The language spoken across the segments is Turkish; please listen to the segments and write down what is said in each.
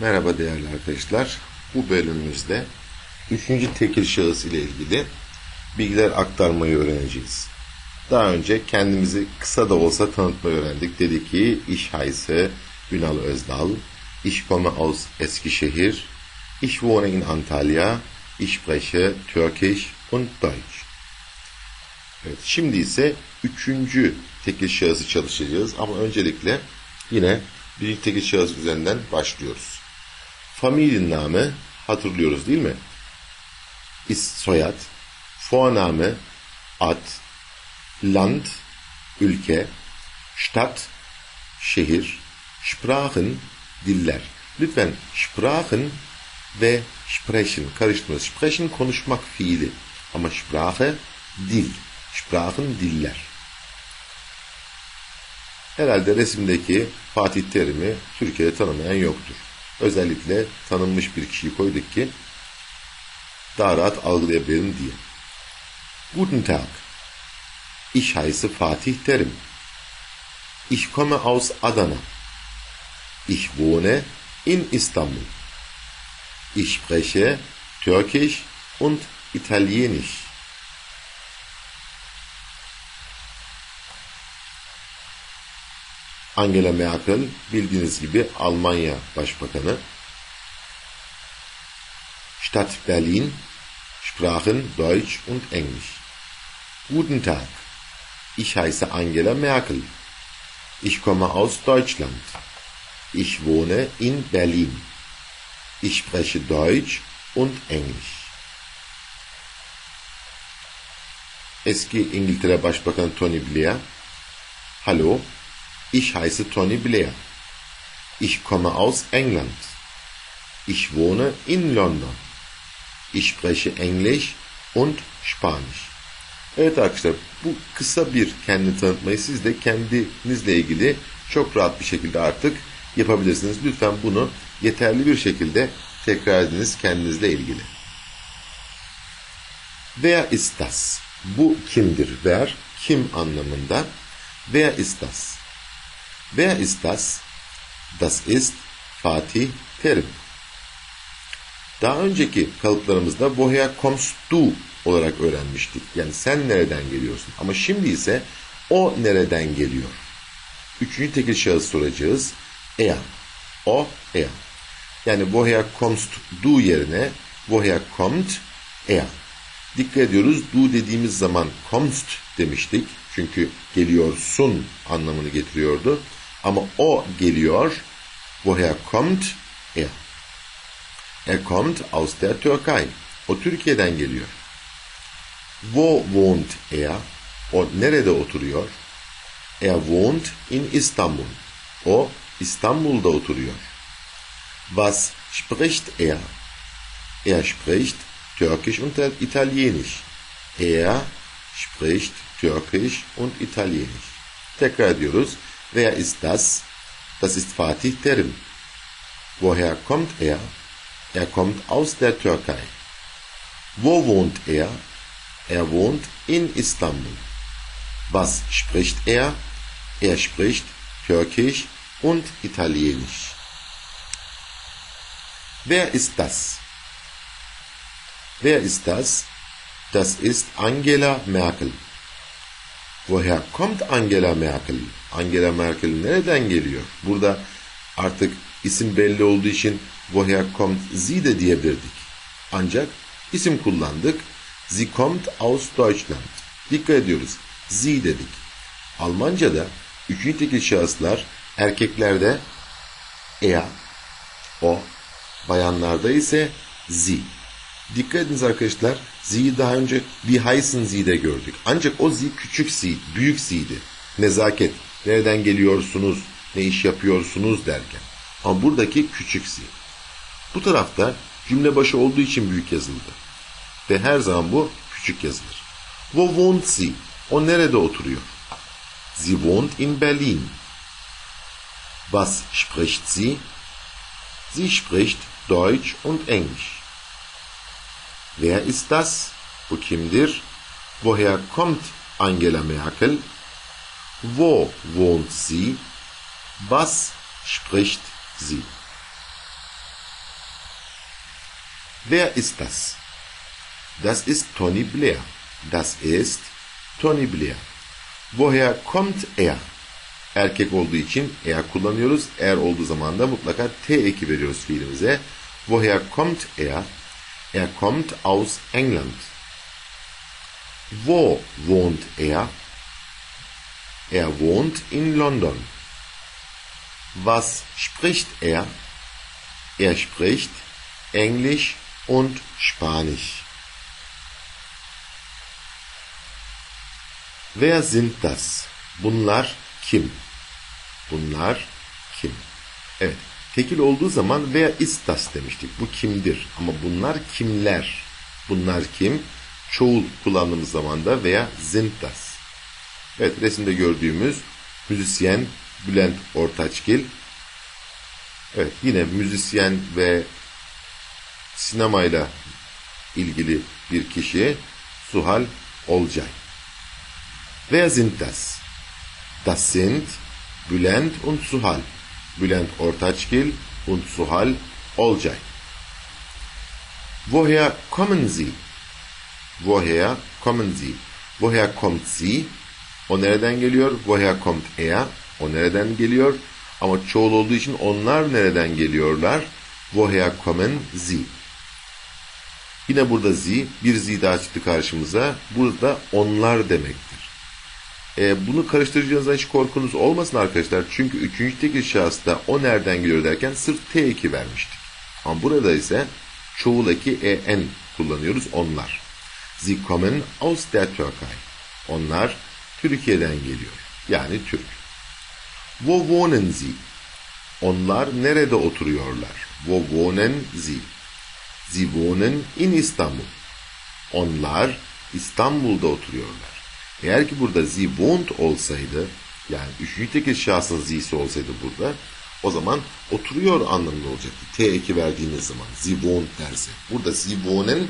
Merhaba değerli arkadaşlar. Bu bölümümüzde üçüncü tekil şahıs ile ilgili bilgiler aktarmayı öğreneceğiz. Daha önce kendimizi kısa da olsa tanıtmayı öğrendik. Dedi ki ich heiße Ünal Özdal, ich komme aus Eskişehir, ich wohne in Antalya, ich spreche Türkisch und Deutsch. Evet, şimdi ise üçüncü tekil şahısı çalışacağız ama öncelikle yine bir tekil şahıs üzerinden başlıyoruz. Familienname hatırlıyoruz değil mi? Ist soyad, Vorname ad, Land, ülke, Stadt, şehir, Sprachen, diller. Lütfen Sprachen ve Sprechen karıştırmayın. Sprechen konuşmak fiili ama Sprache dil. Sprachen diller. Herhalde resimdeki Fatih Terim'i Türkiye'de tanımayan yoktur. Özellikle tanınmış bir kişiyi koyduk ki daha rahat algılayabilirim diye. Guten Tag. Ich heiße Fatih Terim. Ich komme aus Adana. Ich wohne in Istanbul. Ich spreche Türkisch und Italienisch. Angela Merkel bildiğiniz gibi Almanya Başbakanı. Stadt Berlin sprachen Deutsch und Englisch. Guten Tag. Ich heiße Angela Merkel. Ich komme aus Deutschland. Ich wohne in Berlin. Ich spreche Deutsch und Englisch. Eski İngiltere Başbakanı Tony Blair. Hallo, ich heiße Tony Blair. Ich komme aus England. Ich wohne in London. Ich spreche Englisch und Spanisch. Evet arkadaşlar bu kısa bir kendi tanıtmayı siz de kendinizle ilgili çok rahat bir şekilde artık yapabilirsiniz. Lütfen bunu yeterli bir şekilde tekrar ediniz kendinizle ilgili. Wer ist das? Bu kimdir? Wer, kim anlamında. Wer ist das? Wer ist das? Das ist Fatih Terim. Daha önceki kalıplarımızda woher kommst du olarak öğrenmiştik. Yani sen nereden geliyorsun? Ama şimdi ise o nereden geliyor? Üçüncü tekil şahıs soracağız. Er. O, er. Yani woher kommst du yerine woher kommt er. Dikkat ediyoruz. Du dediğimiz zaman kommst demiştik. Çünkü geliyorsun anlamını getiriyordu. Ama o geliyor. Woher kommt er? Er kommt aus der Türkei. O Türkiye'den geliyor. Wo wohnt er? O nerede oturuyor? Er wohnt in Istanbul. O İstanbul'da oturuyor. Was spricht er? Er spricht Türkisch und Italienisch. Er spricht Türkisch und Italienisch. Tekrar ediyoruz. Wer ist das? Das ist Fatih Terim. Woher kommt er? Er kommt aus der Türkei. Wo wohnt er? Er wohnt in Istanbul. Was spricht er? Er spricht Türkisch und Italienisch. Wer ist das? Wer ist das? Das ist Angela Merkel. Woher kommt Angela Merkel? Angela Merkel nereden geliyor? Burada artık isim belli olduğu için woher kommt sie de diyebilirdik. Ancak isim kullandık. Sie kommt aus Deutschland. Dikkat ediyoruz. Sie dedik. Almanca'da üçüncü tekil şahıslar erkeklerde er, o, bayanlarda ise sie. Dikkat ediniz arkadaşlar. Z'yi daha önce wie heißen Z'de gördük. Ancak o Z küçük Z, büyük Z'di. Nezaket. Nereden geliyorsunuz, ne iş yapıyorsunuz derken. Ama buradaki küçük Z. Bu tarafta cümle başı olduğu için büyük yazıldı. Ve her zaman bu küçük yazılır. Wo wohnt sie? O nerede oturuyor? Sie wohnt in Berlin. Was spricht sie? Sie spricht Deutsch und Englisch. Wer ist? Bu kimdir? Woher kommt Angela Merkel? Wo wohnt sie? Was spricht sie? Wer ist das? Das ist Tony Blair. Das ist Tony Blair. Woher kommt er? Erkek olduğu için er kullanıyoruz. Er olduğu zaman da mutlaka t eki veriyoruz fiilimize. Woher kommt er? Er kommt aus England. Wo wohnt er? Er wohnt in London. Was spricht er? Er spricht Englisch und Spanisch. Wer sind das? Bunlar kim? Bunlar kim? Evet. Tekil olduğu zaman wer ist das demiştik. Bu kimdir? Ama bunlar kimler? Bunlar kim? Çoğul kullandığımız zaman da veya sind das. Evet resimde gördüğümüz müzisyen Bülent Ortaçgil. Evet yine müzisyen ve sinemayla ilgili bir kişi Suhal Olcay. Wer sind? Das sind Bülent und Suhal. Bülent Ortaçgil und Suhal Olcay. Woher kommen Sie? Woher kommen Sie? Woher kommt sie? O nereden geliyor? Woher kommt er? O nereden geliyor? Ama çoğul olduğu için onlar nereden geliyorlar? Woher kommen sie? Yine burada sie, bir sie daha çıktı karşımıza. Burada onlar demektir. E, bunu karıştıracağınızdan hiç korkunuz olmasın arkadaşlar. Çünkü üçüncü tekil şahısta o nereden geliyor derken sırf T2 vermiştik. Ama burada ise çoğul eki en kullanıyoruz onlar. Sie kommen aus der Türkei. Onlar Türkiye'den geliyor. Yani Türk. Wo wohnen Sie? Onlar nerede oturuyorlar? Wo wohnen Sie? Sie wohnen in İstanbul. Onlar İstanbul'da oturuyorlar. Eğer ki burada Sie wohnt olsaydı, yani üçüncü tekil şahsın Z'si olsaydı burada, o zaman oturuyor anlamında olacaktı. T2 verdiğiniz zaman. Sie wohnt derse. Burada Sie wohnen,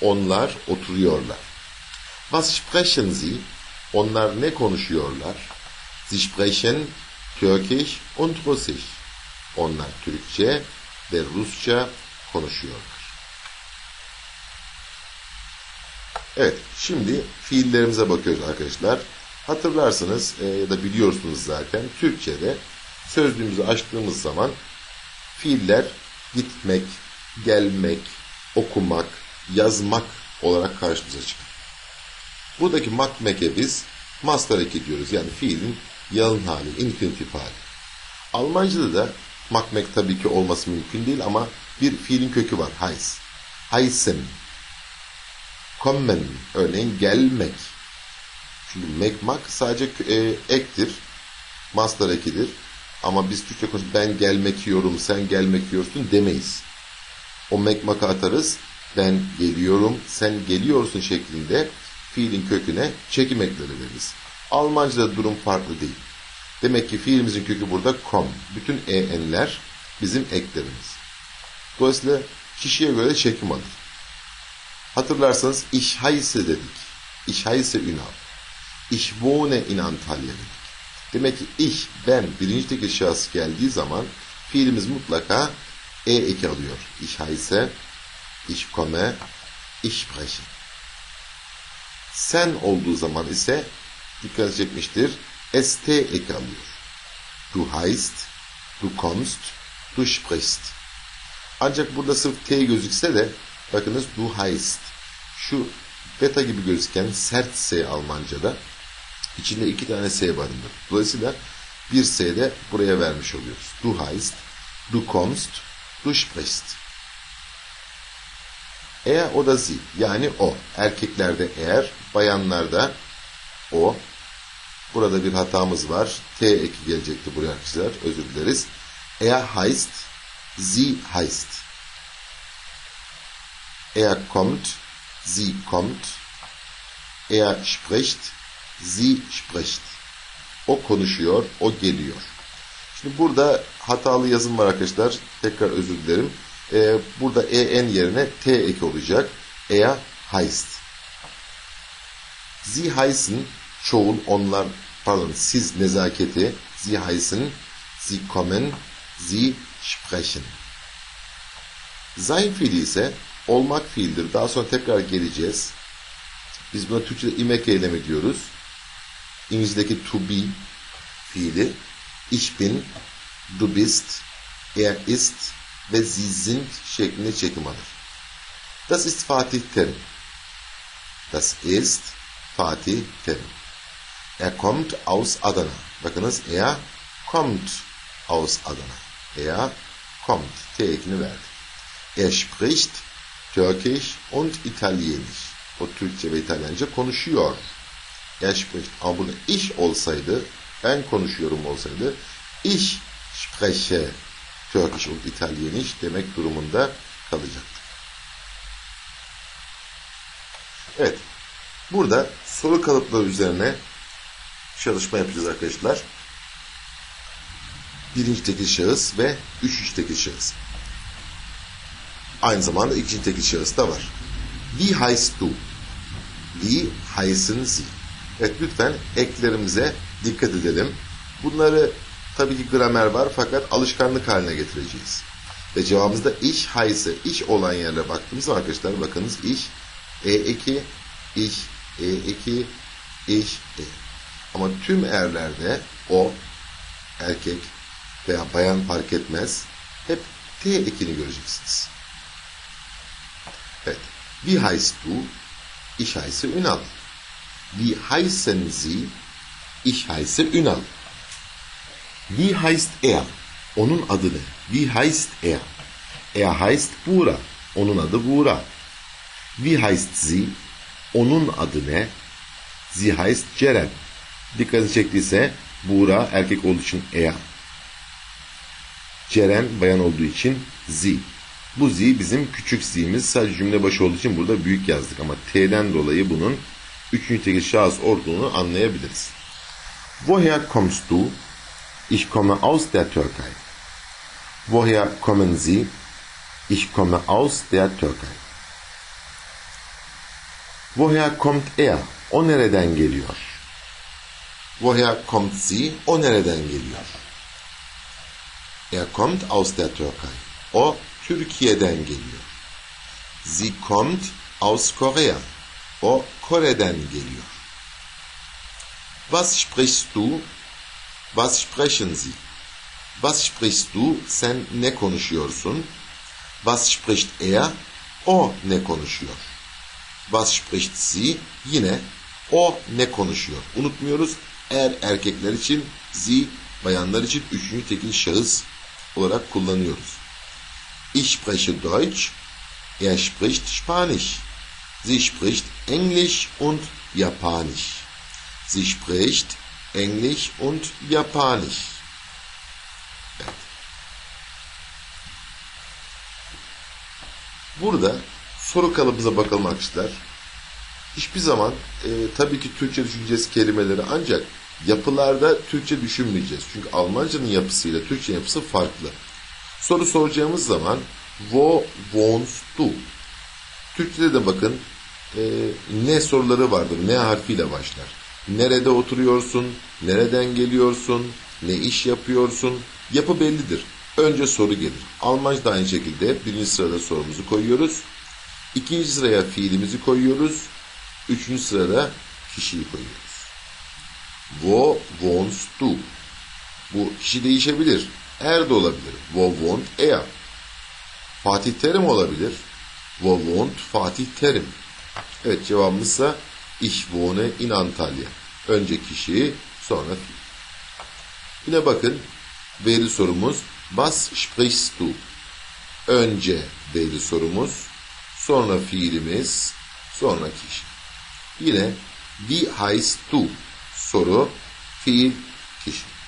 onlar oturuyorlar. Was sprechen Sie? Onlar ne konuşuyorlar? Sie sprechen Türkisch und Russisch. Onlar Türkçe ve Rusça konuşuyorlar. Evet, şimdi fiillerimize bakıyoruz arkadaşlar. Hatırlarsınız e, ya da biliyorsunuz zaten Türkçe'de sözlüğümüzü açtığımız zaman fiiller gitmek, gelmek, okumak, yazmak olarak karşımıza çıkar. Buradaki makmeke biz master eki diyoruz. Yani fiilin yalın hali, infinitif hali. Almanca'da da makmek tabii ki olması mümkün değil ama bir fiilin kökü var. Heiss. Heissen. Kommen. Örneğin gelmek. Çünkü mekmak sadece e, ektir. Master ekidir. Ama biz Türkçe konuşuyoruz. Ben gelmek yiyorum, sen gelmek yiyorsun demeyiz. O mekmaka atarız. Ben geliyorum, sen geliyorsun şeklinde fiilin köküne çekim ekleri veririz. Almanca'da durum farklı değil. Demek ki fiilimizin kökü burada kom. Bütün en'ler bizim eklerimiz. Dolayısıyla kişiye göre çekim alır. Hatırlarsanız heiße dedik. Heiße Ünal. Ich wohne in Antalya dedik. Demek ki ich, ben birinci tekil şahıs geldiği zaman fiilimiz mutlaka e eki alıyor. Komme, ich spreche. Sen olduğu zaman ise dikkat çekmiştir. ST eki alıyor. Du heißt, du kommst, du sprichst. Ancak burada sırf T gözükse de bakınız du heißt. Şu beta gibi gözüken sert S Almanca'da içinde iki tane S barındır. Dolayısıyla bir S de buraya vermiş oluyoruz. Du heißt, du kommst, du sprichst. Er o da sie yani o. Erkeklerde eğer, bayanlarda o. Burada bir hatamız var. T eki gelecekti buraya arkadaşlar. Özür dileriz. Er heißt, sie heißt. Er kommt, sie kommt. Er spricht, sie spricht. O konuşuyor, o geliyor. Şimdi burada hatalı yazım var arkadaşlar. Tekrar özür dilerim. Ee, burada en yerine t eki olacak. Er heißt. Sie heißen çoğul onlar pardon siz nezaketi sie heißen sie kommen sie sprechen. Sein fiili ise olmak fiildir. Daha sonra tekrar geleceğiz. Biz buna Türkçe'de imek eylemi diyoruz. İngilizce'deki to be fiili ich bin, du bist, er ist ve sie sind şeklinde çekim alır. Das ist Fatih Terim. Das ist Fatih Terim. Er kommt aus Adana. Bakınız er kommt aus Adana. Er kommt. T ekini verdi. Er spricht Türkisch und Italienisch. O Türkçe ve İtalyanca konuşuyor. Er spricht. Ama bunu ich olsaydı, ben konuşuyorum olsaydı, ich spreche Türkisch und Italienisch demek durumunda kalacaktı. Evet. Burada soru kalıpları üzerine çalışma yapacağız arkadaşlar. Birinci tekil şahıs ve üçüncü tekil şahıs. Aynı zamanda ikinci tekil şahıs da var. Wie heißt du? Wie heißen Sie? Evet lütfen eklerimize dikkat edelim. Bunları tabii ki gramer var fakat alışkanlık haline getireceğiz. Ve cevabımızda iş hayse, iş olan yerine baktığımız zaman arkadaşlar bakınız iş, E2, iş, E2, iş, E. Ama tüm erlerde o, erkek veya bayan fark etmez, hep T ekini göreceksiniz. Evet. Wie heißt du? Ich heiße Ünal. Wie heißen Sie? Ich heiße Ünal. Wie heißt er? Onun adı ne? Wie heißt er? Er heißt Bura. Onun adı Bura. Wie heißt sie? Onun adı ne? Sie heißt Ceren. Dikkatini çektiyse Buğra erkek olduğu için er. Ceren bayan olduğu için zi. Bu zi bizim küçük z'imiz. Sadece cümle başı olduğu için burada büyük yazdık. Ama t'den dolayı bunun üçüncü tekil şahıs olduğunu anlayabiliriz. Woher kommst du? Ich komme aus der Türkei. Woher kommen Sie? Ich komme aus der Türkei. Woher kommt er? O nereden geliyor? Woher kommt sie? O nereden geliyor? Er kommt aus der Türkei. O Türkiye'den geliyor. Sie kommt aus Korea. O Kore'den geliyor. Was sprichst du? Was sprechen Sie? Was sprichst du? Sen ne konuşuyorsun? Was spricht er? O ne konuşuyor? Was spricht sie? Yine o ne konuşuyor? Unutmuyoruz. Er erkekler için, sie bayanlar için üçüncü tekil şahıs olarak kullanıyoruz. Ich spreche Deutsch. Er spricht Spanisch. Sie spricht Englisch und Japanisch. Sie spricht Englisch und Japanisch. Evet. Burada soru kalıbımıza bakalım arkadaşlar. Hiçbir zaman e, tabii ki Türkçe düşüneceğiz kelimeleri ancak yapılarda Türkçe düşünmeyeceğiz. Çünkü Almanca'nın yapısıyla Türkçe yapısı farklı. Soru soracağımız zaman wo wohnst du? Türkçe'de de bakın e, ne soruları vardır. Ne harfiyle başlar. Nerede oturuyorsun? Nereden geliyorsun? Ne iş yapıyorsun? Yapı bellidir. Önce soru gelir. Almanca da aynı şekilde birinci sırada sorumuzu koyuyoruz. İkinci sıraya fiilimizi koyuyoruz. Üçüncü sırada kişiyi koyuyoruz. Wo wohnst du? Bu kişi değişebilir. Er de olabilir. Wo wohnt er? Fatih Terim olabilir. Wo wohnt Fatih Terim? Evet cevabımızsa Ich wohne in Antalya. Önce kişi sonra fiil. Yine bakın veri sorumuz Was sprichst du? Önce veri sorumuz, sonra fiilimiz, sonra kişi. Yine Wie heißt du? Soru, fiil, kişi.